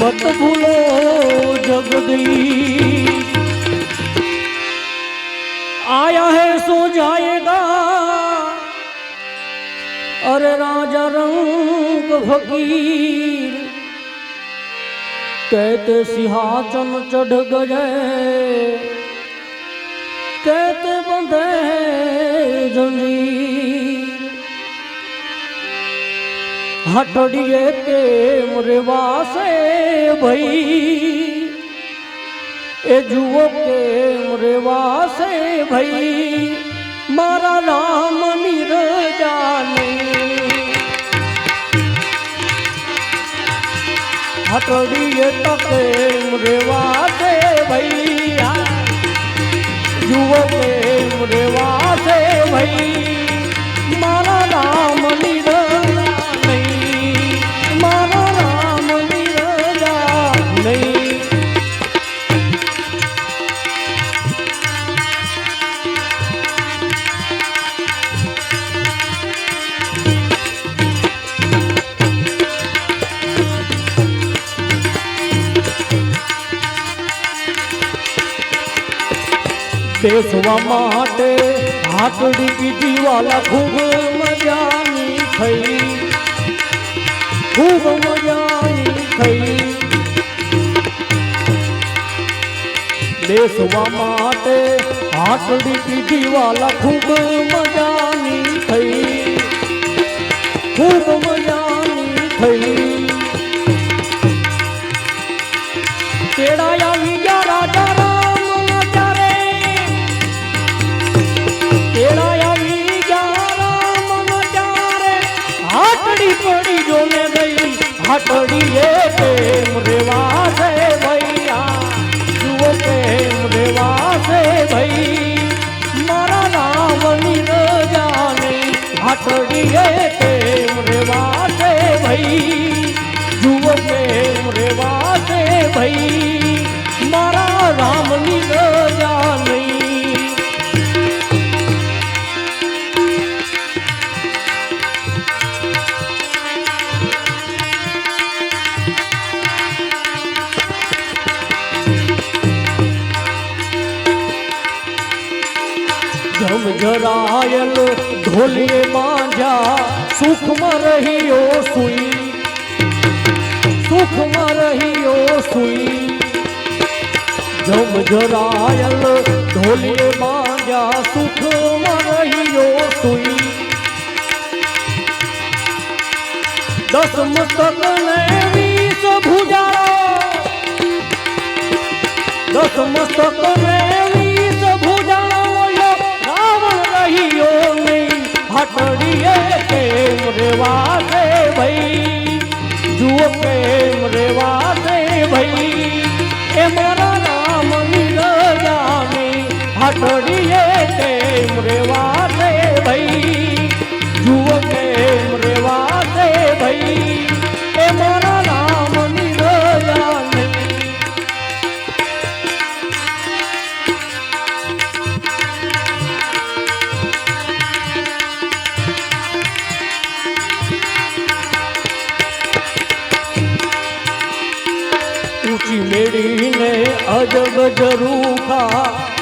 मत भूलो जगदीश आया है सो जाएगा अरे राजा रंग फकीर कहते सिंहासन चढ़ गए कहते बंधे जंजीर હટડીએ કેમ રેવાશે ભાઈ? એ જુઓ કેમ રેવાશે ભાઈ? મારા રામ નિરજાને હટડીએ તો કેમ રેવાશે ભાઈ? જુઓ કેમ રેવાશે ભાઈ? મારા રામ નિર બેસવા માટે હાથડી પીધી વાલા ખૂબ મજાની થઈ. ખૂબ મજાની થઈ. બેસવા માટે હાથડી પીધી વાલા ખૂબ મજાની થઈ. ભાઈ, મારા રાવણી ન હાટડી એ પ્રેમ રેવા છે ભાઈ, જુઓ પ્રેમ રેવા છે ભાઈ. જમ જરાયલ ઢોલીએ માંજા. સુખમાં રહીયો સુઈ. સુખમાં રહીયો સુઈ. જમ જરાયલ ઢોલીએ માંજા. સુખમાં રહીયો સુઈ. દસ મસ્તક ને વીસ ભુજા. દસ મસ્તક નહીં હટડીએ કેમ રેવા દે ભાઈ? જુઓ કેમ રેવા દે ભાઈ? એ મારા રામ નીરજાની હટડીએ કેમ રેવા દે ભાઈ? જુઓ કેમ ઊંચી મેળીને અજબ જરૂખા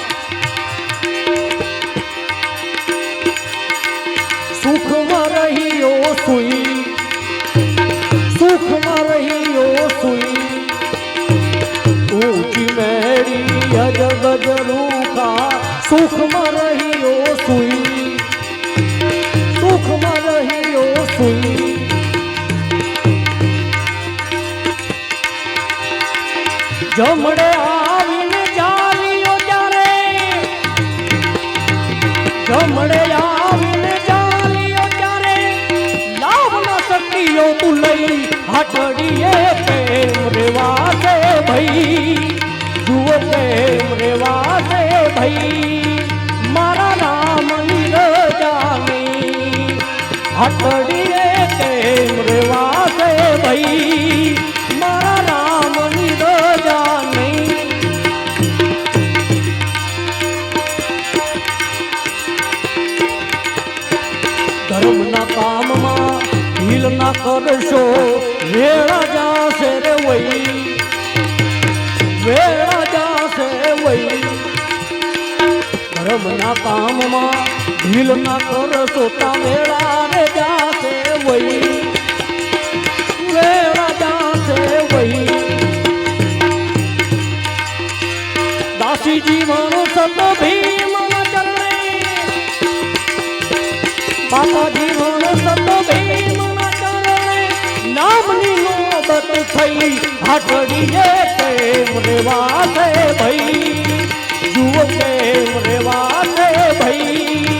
જમડે આવીને જાલિયો ત્યારે. જમડે આવીને જાલિયો ત્યારે. લાવ ન શક્તિઓ તું લઈ હટડીએ પ્રેમ રેવા છે ભાઈ. જુઓ પ્રેમ રેવા ભાઈ. મારા રામની રજાની પ્રેમ રેવા ભાઈ. ના કરશો વેળા જાશે રે વઈ વેળા જાશે વઈ ધર્મના કામમાં ઢીલ ના કરશો તા વેળા રે જાશે વઈ વેળા જાશે વઈ દાસી જીવન સત ભીમ બાપા જીવન સત ભીમ નામની નોબત થઈ. હાટડીએ કેમ રેવાશે ભાઈ. જુઓ કેમ રેવાશે ભઈ.